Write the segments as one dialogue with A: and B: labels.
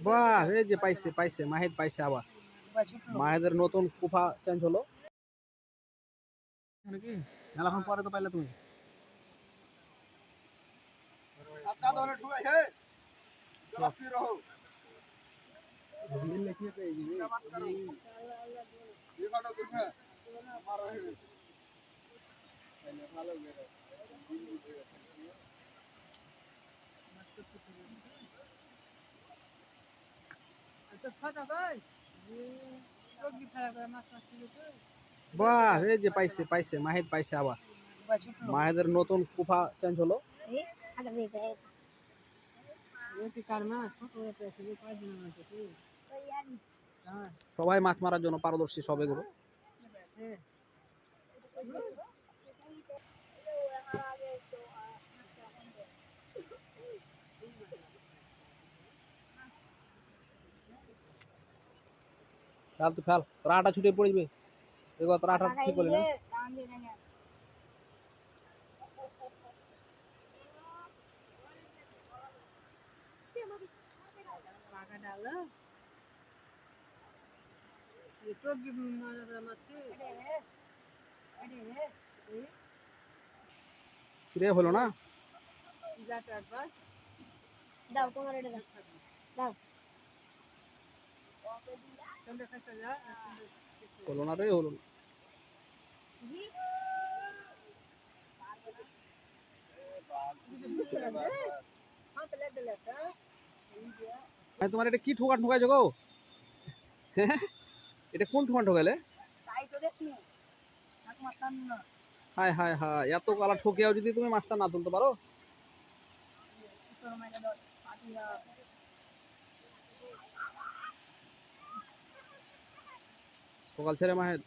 A: বাহ, এই যে পাইছে পাইছে, মাহিদ পাইছে আবার। মাহিদের নতুন কুফা চেঞ্জ হলো। নাকি মেলাক্ষণ পরে তো পাইলে তুমি। বাহ, এই যে পাইছে পাইছে মাহিদ পাইছে আবার। মাহিদের নতুন কুফা চেঞ্জ হলো। সবাই মাছ মারার জন্য পারদর্শী সব এগুলো। ফেল তো ফেল। তোর আটা ছুটে পড়বে এগুলো তোর আটা ঠিক করলি না? ফিরে হলো না?
B: দাও তোমার এটা দাও। দাও।
A: হলো না। রে হলো না তোমার এটা কি ঠোকা ঠোকাইছো গো? হ্যাঁ? এটা কোন ঠোকা
B: টান
A: হায় হায় হায়, এত কালা ঠকিয়াও যদি তুমি মাছটা না তুলতে পারো? সকাল ছেড়ে মাহের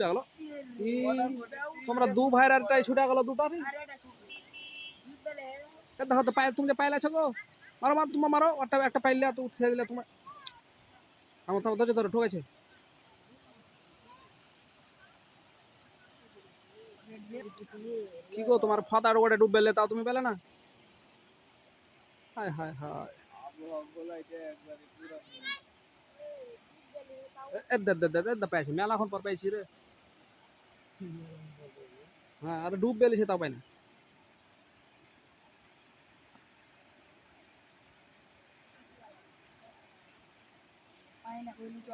A: গেল। তোমরা দু ভাইয়ের ছুটে গেল দুটা দেখো তো পায়ে তুমি যে পাইলে আছো গো মারো মারো তোমার মারো একটা পাইলে তো উঠে দিলে তোমার। আমার ধরো ঠকেছে। কি গো, তোমার ফাতার ওটা ডুব বেলে তাও তুমি পেলে না? হায় হায় হায়। এ, দে দে দে দে পাইছি মেলাখন পর পাইছি রে। হ্যাঁ আর ডুব বেলেছে তাও পাই না।
B: পায় না কইলি তো